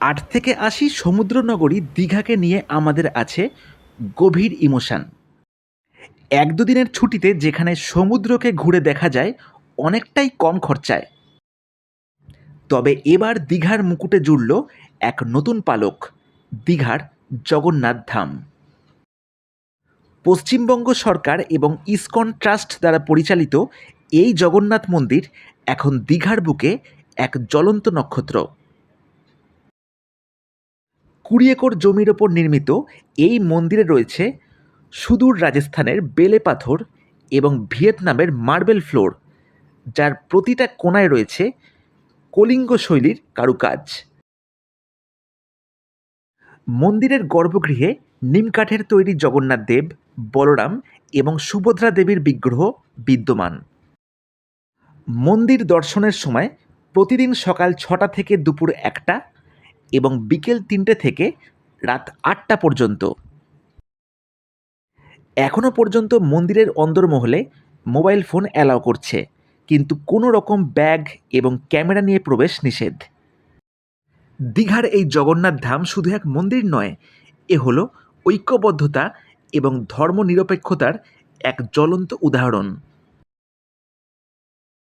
আট থেকে আশি সমুদ্রনগরী দীঘাকে নিয়ে আমাদের আছে গভীর ইমোশান। এক দুদিনের ছুটিতে যেখানে সমুদ্রকে ঘুরে দেখা যায়, অনেকটাই কম খরচায়। তবে এবার দীঘার মুকুটে জুড়ল এক নতুন পালক, দীঘার জগন্নাথ ধাম। পশ্চিমবঙ্গ সরকার এবং ইসকন ট্রাস্ট দ্বারা পরিচালিত এই জগন্নাথ মন্দির এখন দীঘার বুকে এক জ্বলন্ত নক্ষত্র। কুড়ি একর জমির ওপর নির্মিত এই মন্দিরে রয়েছে সুদূর রাজস্থানের বেলে পাথর এবং ভিয়েতনামের মার্বেল ফ্লোর, যার প্রতিটা কোণায় রয়েছে কলিঙ্গ শৈলীর কারুকাজ। মন্দিরের গর্ভগৃহে নিমকাঠের তৈরি জগন্নাথ দেব, বলরাম এবং সুভদ্রা দেবীর বিগ্রহ বিদ্যমান। মন্দির দর্শনের সময় প্রতিদিন সকাল ছটা থেকে দুপুর একটা এবং বিকেল তিনটে থেকে রাত আটটা পর্যন্ত। এখনও পর্যন্ত মন্দিরের অন্দরমহলে মোবাইল ফোন অ্যালাউ করছে, কিন্তু কোনো রকম ব্যাগ এবং ক্যামেরা নিয়ে প্রবেশ নিষেধ। দীঘার এই জগন্নাথ ধাম শুধু এক মন্দির নয়, এ হলো ঐক্যবদ্ধতা এবং ধর্মনিরপেক্ষতার এক জ্বলন্ত উদাহরণ।